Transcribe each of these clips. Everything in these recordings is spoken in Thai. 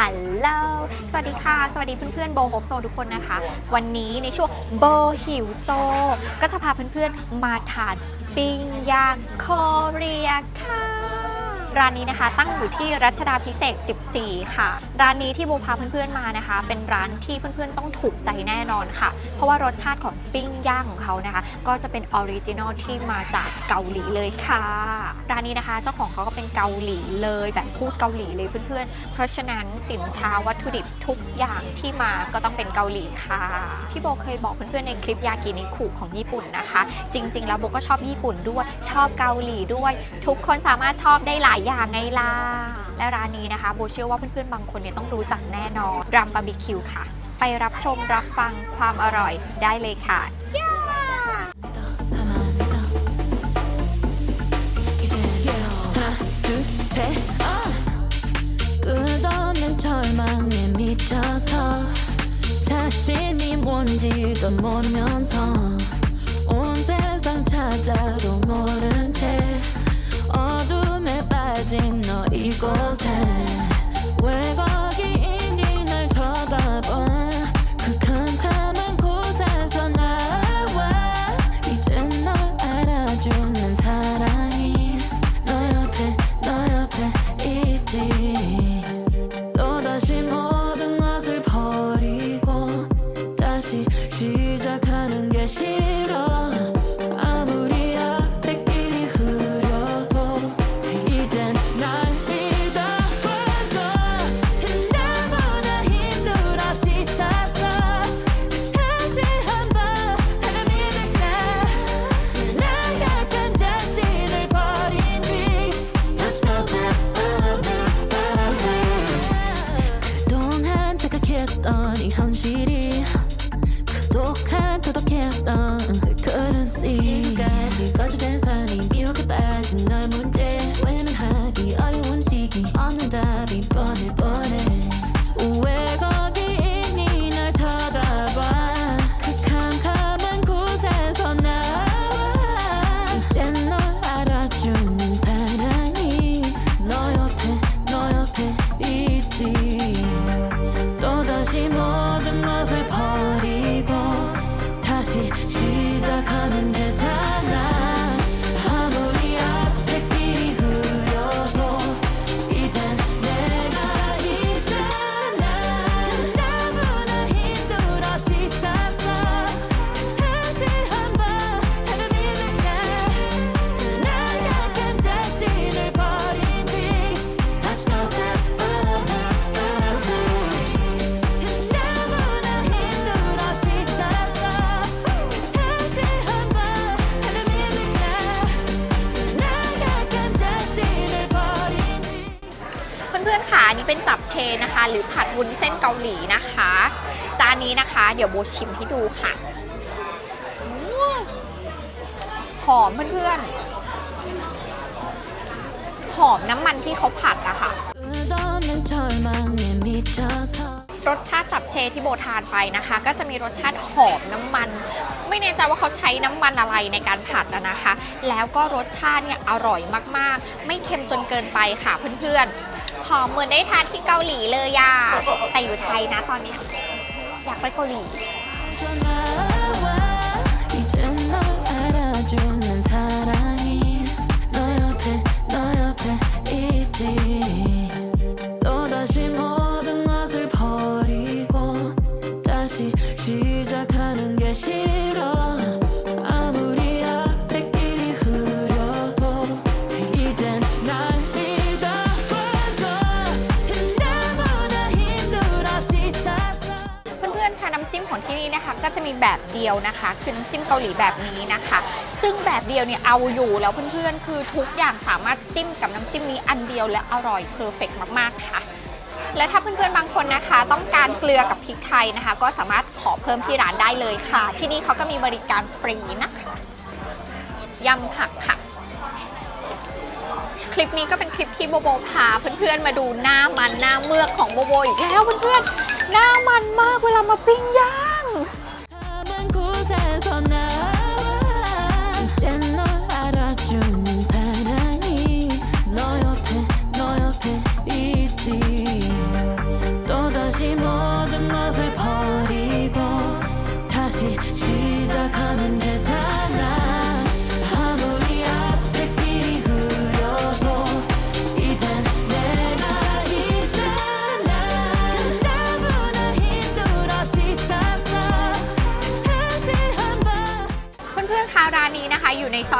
ฮัลโหล สวัสดีค่ะ สวัสดีเพื่อนๆโบโฮปโซทุกคนนะคะ วันนี้ในช่วงโบหิวโซ ก็จะพาเพื่อนๆมาทานปิ้งย่างคอเรียค่ะ ร้านนี้นะคะ ตั้งอยู่ที่รัชดาพิเศษ 14 ค่ะ ร้านนี้ที่โบพาเพื่อนๆมานะคะ เป็นร้านที่เพื่อนๆต้องถูกใจแน่นอนค่ะ เพราะว่ารสชาติของปิ้งย่างของเขานะคะ ก็จะเป็นออริจินอลที่มาจากเกาหลีเลยค่ะ ร้านนี้นะคะ เจ้าของเขาก็เป็นเกาหลีเลยแบบพูดเกาหลีเลยเพื่อนๆ เพราะฉะนั้นสินค้าวัตถุดิบทุกอย่างที่มาก็ต้องเป็นเกาหลีค่ะ ที่โบเคยบอกเพื่อนๆในคลิปยากินิคุของญี่ปุ่นนะคะ จริง ๆ แล้วโบก็ชอบญี่ปุ่นด้วยชอบเกาหลีด้วย ทุกคนสามารถชอบได้หลายอย่างไงล่ะ และร้านนี้นะคะโบเชื่อว่าเพื่อนๆ บางคนเนี่ยต้องรู้จักแน่นอนรัมบาร์บีคิวค่ะ ไปรับชมรับฟังความอร่อยได้เลยค่ะ 끝없는 절망에 미쳐서 자신이 뭔지도 모르면 after. เป็นจับเชนนะคะ หรือผัดวุ้นเส้นเกาหลีนะคะ จานนี้นะคะ เดี๋ยวโบชิมให้ดูค่ะหอมเพื่อนๆหอมน้ำมันที่เขาผัดอะคะ่ะรสชาติจับเชที่โบทานไปนะคะ ก็จะมีรสชาติหอมน้ำมัน ไม่แน่ใจว่าเขาใช้น้ำมันอะไรในการผัดนะคะ แล้วก็รสชาติเนี่ยอร่อยมากๆ ไม่เค็มจนเกินไปค่ะเพื่อนๆ หอมเหมือนได้ทานที่เกาหลีเลยอะแต่อยู่ไทยนะตอนเนี้ยอยากไปเกาหลี แบบเดียวนะคะคือน้ำจิ้มเกาหลีแบบนี้นะคะ ซึ่งแบบเดียวเนี่ยเอาอยู่แล้วเพื่อนๆ คือทุกอย่างสามารถจิ้มกับน้ำจิ้มนี้อันเดียวและอร่อยเพอร์เฟกมากๆค่ะและถ้าเพื่อนๆ บางคนนะคะ ต้องการเกลือกับพริกไทยนะคะ ก็สามารถขอเพิ่มที่ร้านได้เลยค่ะ ที่นี่เขาก็มีบริการฟรีนะคะยำผักค่ะ คลิปนี้ก็เป็นคลิปที่โบโบพาเพื่อนๆ มาดูหน้ามันหน้าเมือกของโบโบอีกแล้วเพื่อนๆ หน้ามันมากเวลามาปิ้งย่าง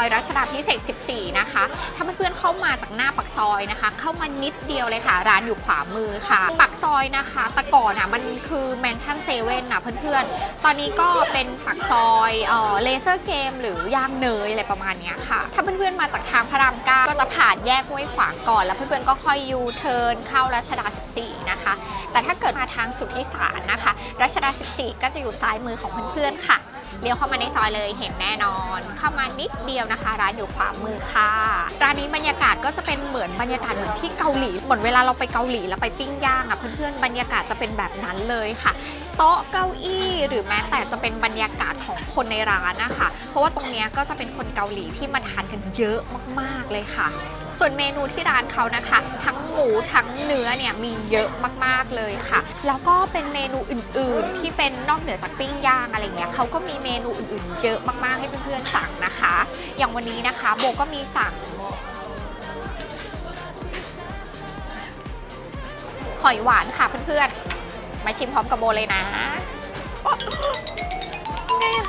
อยรัชดาพิเศษ 14 นะคะ ถ้าเพื่อนๆเข้ามาจากหน้าปักซอยนะคะ เข้ามานิดเดียวเลยค่ะ ร้านอยู่ขวามือค่ะ ปักซอยนะคะ แต่ก่อนอะมันคือแมนชั่นเซเว่นนะเพื่อนๆ ตอนนี้ก็เป็นปักซอยเอ่อเลเซอร์เกม หรือย่างเนยอะไรประมาณนี้ค่ะ ถ้าเพื่อนๆมาจากทางพระรามเก้าก็จะผ่านแยกห้วยขวางก่อน แล้วเพื่อนๆก็ค่อยยูเทิร์นเข้ารัชดา 14 นะคะ แต่ถ้าเกิดมาทางสุทธิสารนะคะ รัชดา 14 ก็จะอยู่ซ้ายมือของเพื่อนๆค่ะ เลี้ยวเข้ามาในซอยเลยเห็นแน่นอน เข้ามานิดเดียวนะคะ ร้านอยู่ขวามือค่ะร้านนี้บรรยากาศก็จะเป็นเหมือนบรรยากาศเหมือนที่เกาหลีเหมือนเวลาเราไปเกาหลีแล้วไปปิ้งย่างอะเพื่อนๆบรรยากาศจะเป็นแบบนั้นเลยค่ะ โต๊ะเก้าอี้หรือแม้แต่จะเป็นบรรยากาศของคนในร้านนะคะ เพราะว่าตรงนี้ก็จะเป็นคนเกาหลีที่มาทานกันเยอะมากๆเลยค่ะ ส่วนเมนูที่ร้านเขานะคะ ทั้งหมูทั้งเนื้อเนี่ยมีเยอะมากๆเลยค่ะ แล้วก็เป็นเมนูอื่นๆ ที่เป็นนอกเหนือจากปิ้งย่างอะไรเงี้ยเขาก็มีเมนูอื่นๆ เยอะมากๆให้เพื่อนๆสั่งนะคะ อย่างวันนี้นะคะโบก็มีสั่งหอยหวานค่ะเพื่อนๆ มาชิมพร้อมกับโบเลยนะโอ๊ะไงอะ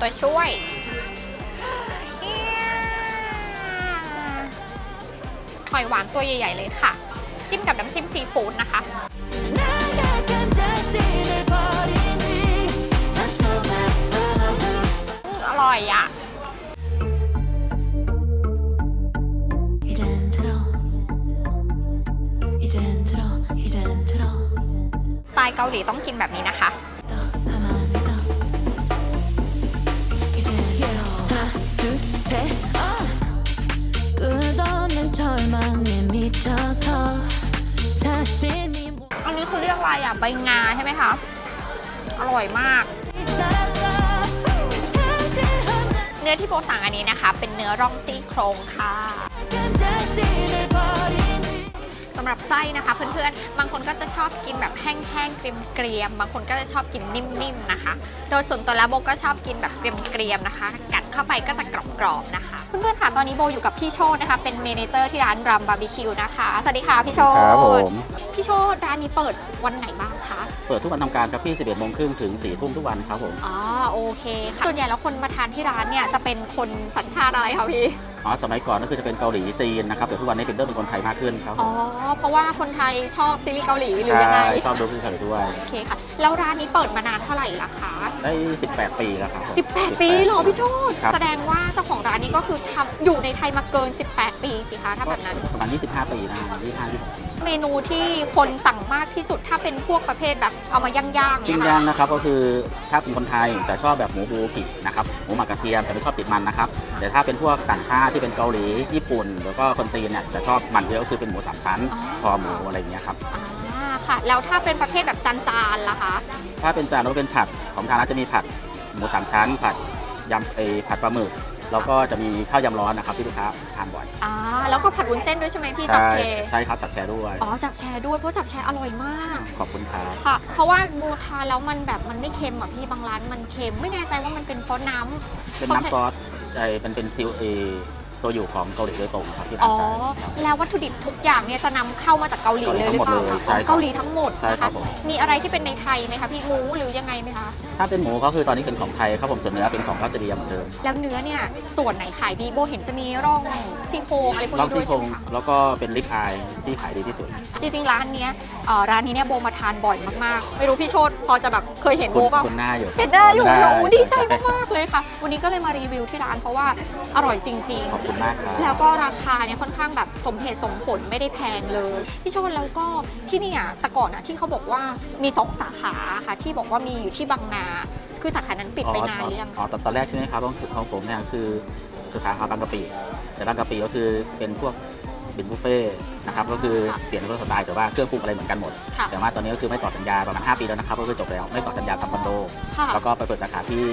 ตัวช่วย หอยหวานตัวใหญ่ ๆ เลยค่ะ จิ้มกับน้ำจิ้มซีฟู้ดนะคะ อร่อยอะ่ะสไตล์เกาหลีต้องกินแบบนี้นะคะือเรียกอะไรอะใบงาใช่ไหมคะ อร่อยมาก เนื้อที่โบสั่งอันนี้นะคะ เป็นเนื้อร่องซี่โครงค่ะสำหรับไส้นะคะเพื่อนๆ บางคนก็จะชอบกินแบบแห้งๆ เกรียมๆ บางคนก็จะชอบกินนิ่มๆ นะคะ โดยส่วนตัวแล้วโบก็ชอบกินแบบเกรียมๆ นะคะ กัดเข้าไปก็จะกรอบๆ นะคะ เพื่อนๆค่ะตอนนี้โบอยู่กับพี่โชตนะคะ เป็นเมเนเจอร์ที่ร้านรัมบาร์บีคิวนะคะสวัสดีค่ะพี่โชตครับผมพี่โชตร้านนี้เปิดวันไหนบ้างคะเปิดทุกวันทำการครับที่11โมงครึ่งถึง4ทุ่มทุกวันครับผมอ๋อโอเคค่ะส่วนใหญ่แล้วคนมาทานที่ร้านเนี่ยจะเป็นคนสัญชาติอะไรคะพี่อ๋อสมัยก่อนก็คือจะเป็นเกาหลีจีนนะครับแต่ทุกวันนี้เป็นเริ่มเป็นคนไทยมากขึ้นครับผอ๋อมเพราะว่าคนไทยชอบซีรีส์เกาหลีหรือใช่ยังไงชอบดูพี่ไทยด้วยโอเคค่ะแล้วร้านนี้เปิดมานานเท่าไหร่ละคะได้ 18 ปีแล้วครับผม18 ปีเหรอพี่โชตครับแสดงว่าเจ้าของร้านนี้ก็คือทำอยู่ในไทยมาเกิน 18 ปีสิคะถ้าแบบนั้น ประมาณ25 ปีนะ25 26เมนูที่คนสั่งมากที่สุดถ้าเป็นพวกประเภทแบบเอามาย่างๆปิ้เนี่งยย่าค่ะงนะครับก็คือถ้าเป็นคนไทยจะชอบแบบหมูบูกินะครับหมูหมักกระเทียมจะไม่ชอบติดมันนะครับแต่ถ้าเป็นพวกต่างชาติที่เป็นเกาหลีญี่ปุ่น แล้วก็คนจีนเนี่ยจะชอบมันเยอะก็คือเป็นหมูสามชั้นคอหมูอะไรอย่างเงี้ยครับ อ่าค่ะ แล้วถ้าเป็นประเภทแบบจานๆล่ะคะ ถ้าเป็นจานก็เป็นผัดของทางร้านจะมีผัดหมูสามชั้น ผัดยำเอยผัดปลาหมึก แล้วก็จะมีข้าวยำร้อนนะครับที่ลูกค้าทานบ่อยอ่าแล้วก็ผัดวุ้นเส้นด้วยใช่ไหมพี่จับใช่เชใช่ครับจับแชร์ด้วยอ๋อจับแชร์ด้วยเพราะจับแชร์อร่อยมาก ขอบคุณครับค่ะ เพราะว่าโมทานแล้วมันแบบมันไม่เค็มอะพี่บางร้านมันเค็มไม่แน่ใจว่ามันเป็นเพราะน้ำเป็นเขาใช้น้ำซอสไอ้เป็นเป็นซิลเอ โซยุของเกาหลีโดยตรงครับที่อ๋ร้าอนใช้ครับ แล้ววัตถุดิบทุกอย่างเนี่ยจะนำเข้ามาจากเกาหลีเลยหรือเปล่าเกาหลีทั้งหมดเลยคะใช่ครับเกาหลีทั้งหมดใช่นะครัคะบผม มีอะไรที่เป็นในไทยไหมคะพี่หมูหรือยังไงไหมคะ ถ้าเป็นหมูก็คือตอนนี้เป็นของไทยครับผมส่วนเนื้อเป็นของรัชเดียเหมือนเดิมแล้วเนื้อเนี่ยส่วนไหนขายดีโบเห็นจะมีร่องซี่โครงอะไรพวกลองนี้ด้ซี่วยโครใช่งไหมคะแล้วก็เป็นลิปอายที่ขายดีที่สุด จริงๆร้านเนี้ยเอ่อร้านนี้เนี่ยโบมาทานบ่อยมากๆ ไม่รู้พี่โชตพอจะแบบเคยเห็นโบคุณเปล่า คุณหน้าอยู่ครับเห็นหน้าอยู่ได้ โอ้โหดีใจช่มากๆเลยค่ะ วันนี้ก็เลยมารีวิวที่ร้านเพราะว่าอร่อยจริงขอบคุณมากครับๆแล้วก็ราคาเนี่ยค่อนข้างแบบสมเหตุสมผลไม่ได้แพงเลยพี่โชนแล้วก็ที่เนี่ยแต่ก่อนอะที่เขาบอกว่ามีสองสาขาค่ะที่บอกว่ามีอยู่ที่บางนา คือสาขานั้นปิดไปนานหรือยังอ๋อตอนตอนแรกใช่ไหมครับของของผมเนี่ยคือสาขาบางกะปิแต่บางกะปิก็คือเป็นพวกเป็นบุฟเฟ่ต์นะครับก็คือค่ะเปลี่ยนเป็นสไตล์แต่ว่าเครื่องปรุงอะไรเหมือนกันหมดค่ะแต่ว่าตอนนี้ก็คือไม่ต่อสัญญาประมาณ5ปีแล้วนะครับก็คือจบแล้วไม่ต่อสัญญาทำคอนโดค่ะแล้วก็ไปเปิดสาขาที่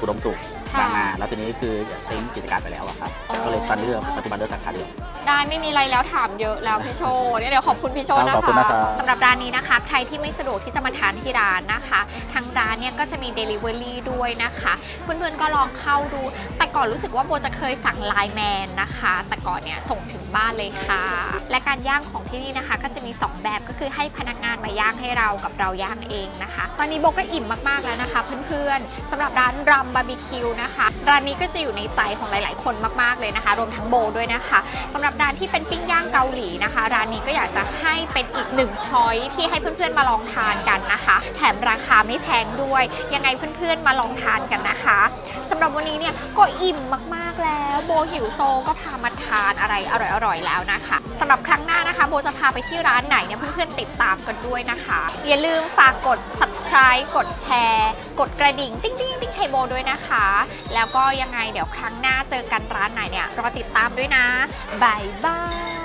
อุดมสุข ค่ะบางนาแล้วทีนี้คือเซ็งกิจการไปแล้วอะครับอ๋อก็เลยตอนนี้เหลือปัจจุบันเดือสาขาเดียว ได้ไม่มีอะไรแล้วถามเยอะแล้วพี่โชว์เนี่ยเดี๋ยวขอบคุณพี่โชว์นะขอบคุณคะนะครับ สำหรับร้านนี้นะคะ ใครที่ไม่สะดวกที่จะมาทานที่ร้านนะคะ ทางร้านเนี่ยก็จะมี Delivery ด้วยนะคะ เพื่อนๆก็ลองเข้าดู แต่ก่อนรู้สึกว่าโบจะเคยสั่งไลน์แมนนะคะ แต่ก่อนเนี่ยส่งถึงบ้านเลยค่ะ และการย่างของที่นี่นะคะ ก็จะมี 2 แบบก็คือให้พนักงานมาย่างให้เรากับเราย่างเองนะคะ ตอนนี้โบก็อิ่มมากๆแล้วนะคะ เพื่อนๆสำหรับร้านรัมบาร์บีคิวนะคะร้านนี้ก็จะอยู่ในใจของหลาย ๆ คนมาก ๆ เลยนะคะ รวมทั้งโบด้วยนะคะสำหรับร้านที่เป็นปิ้งย่างเกาหลีนะคะ ร้านนี้ก็อยากจะให้เป็นอีกหนึ่งช้อยที่ให้เพื่อน ๆ มาลองทานกันนะคะ แถมราคาไม่แพงด้วย ยังไงเพื่อน ๆ มาลองทานกันนะคะสำหรับวันนี้เนี่ยก็อิ่มมาก ๆ แล้ว โบหิวโซก็พามา ทานอะไรอร่อยๆแล้วนะคะสำหรับครั้งหน้านะคะโบจะพาไปที่ร้านไหนเนี่ยเพื่อนๆติดตามกันด้วยนะคะ อย่าลืมฝากกด subscribe กดแชร์ กดกระดิ่งติ๊งติ๊งติ๊งให้โบด้วยนะคะ แล้วก็ยังไงเดี๋ยวครั้งหน้าเจอกันร้านไหนเนี่ยรอติดตามด้วยนะบายบาย